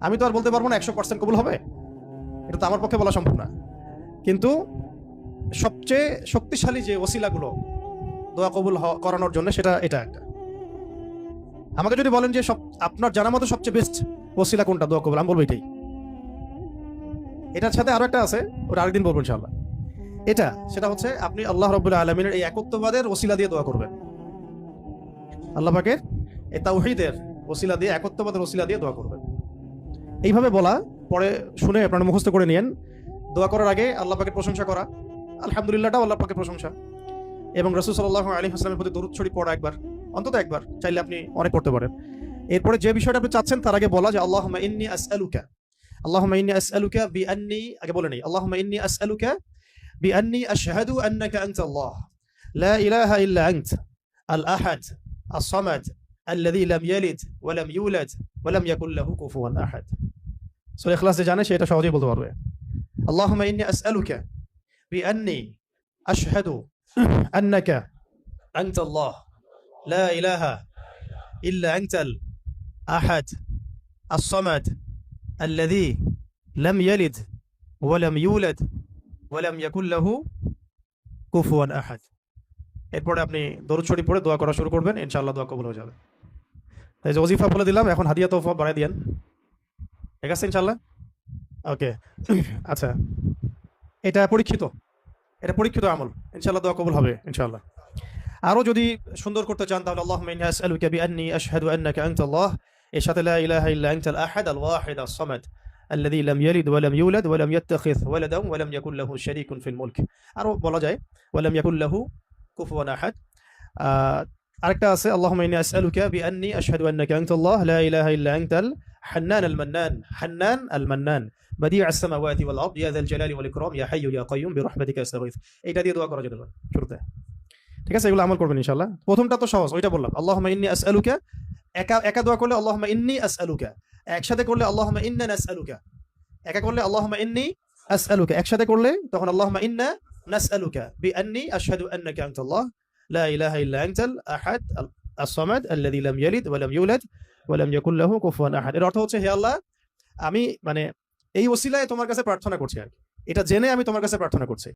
আমি তো আর বলতে পারব না একশো পার্সেন্ট কবুল হবে। এটা তো আমার পক্ষে বলা সম্ভব না। কিন্তু সবচেয়ে শক্তিশালী যে ওসিলাগুলো দোয়া কবুল করানোর জন্য সেটা এটা একটা। আমাকে যদি বলেন যে সব আপনার জানা মতো সবচেয়ে বেস্ট ওসিলা কোনটা? দোয়া কবুল, আমি বলব এটাই। এটার সাথে আরও একটা আছে, ওটা আরেকদিন বলব ইনশাল্লাহ এটা, সেটা হচ্ছে আপনি আল্লাহ রবুল্লাহ আলমিনের এই একত্ববাদের ওসিলা দিয়ে দোয়া করবেন। আল্লাহ পাকের এই তাওহীদের ওসিলা দিয়ে, একত্ববাদের ওসিলা দিয়ে দোয়া করবেন। এইভাবে বলা পরে শুনে আপনারা মুখস্থ করে নিয়েন দোয়া করার আগে আল্লাহ পাকের প্রশংসা করা আলহামদুলিল্লাহটাও আল্লাহ পাকের প্রশংসা এবং রসুল সাল্লাহ আলী হাসলামের প্রতি দরুদ ছড়ি পড়া একবার অন্তত একবার চাইলে আপনি অনেক করতে পারেন এরপরে যে বিষয়টা আপনি চাচ্ছেন তার আগে বলা যে আল্লাহ ইন্নি আসআলুকা اللهم إني أسألك بأني أقبلني اللهم إني أسألك بأني أشهد أنك أنت الله لا إله إلا أنت الأحد الصمد الذي لم يلد ولم يولد ولم يكن له كفوا أحد سورة إخلاص জানে সেটা সহজেই বলতে পারবে اللهم إني أسألك بأني أشهد أنك أنت الله لا إله إلا أنت الأحد الصمد الذي لم يلد ولم يولد ولم يكن له كفوا أحد এরপরে আপনি দরুদ শরীফ পড়ে দোয়া করা শুরু করবেন ইনশাআল্লাহ দোয়া কবুল হয়ে যাবে তাই যে ওজিফা বলে দিলাম এখন হাদিয়া তোফা বাড়াই দিয়েন ঠিক আছে ইনশাআল্লাহ ওকে আচ্ছা এটা পরীক্ষিত এটা পরীক্ষিত আমল ইনশাআল্লাহ দোয়া কবুল হবে ইনশাআল্লাহ আরও যদি সুন্দর করতে চান তাহলে আল্লাহ আসআলুকা বিআন্নি আশহাদু আন্নাকা আনতা আল্লাহ এর সাথে লা ইলাহা ইল্লা আনতাল আহাদ আল ওয়াহিদ আস সামাদ الذي لم يلد ولم يولد ولم يتخذ ولدا ولم يكن له شريك في الملك আরো বলা যায় ولم يكن له كفوا احد আহ, আরেকটা আছে اللهم اني اسالك باني اشهد انك انت الله لا اله الا انت الحنان المنان حنان المنان بديع السماوات والارض يا ذا الجلال والاكرام يا حي يا قيوم برحمتك استغيث এইটা দিয়ে দোয়া করা যেতে পারে শুরুতে ঠিক আছে এগুলো আমল করবেন ইনশাআল্লাহ প্রথমটা তো সহজ ওইটা বললাম আল্লাহুম্মা ইন্নী আসআলুকা একা একা দোয়া করলে আল্লাহুম্মা ইন্নী আসআলুকা একসাথে করলে আল্লাহুম্মা ইন্না নাসআলুকা একা করলে আল্লাহুম্মা ইন্নী আসআলুকা একসাথে করলে তখন আল্লাহুম্মা ইন্না নাসআলুকা বিআন্নী আশহাদু আন্নাকা আনতাল্লাহ লা ইলাহা ইল্লা আনতাল আহাদ আস-সামাদ আল্লাযী লাম ইয়ালিদ ওয়ালাম ইউলাদ ওয়ালাম ইয়াকুল্লাহু ইয়াকুল কুফুয়ান আহাদ এর অর্থ হচ্ছে, হে আল্লাহ, আমি মানে এই ওসিলায় তোমার কাছে প্রার্থনা করছি আর। এটা জেনে আমি তোমার কাছে প্রার্থনা করছি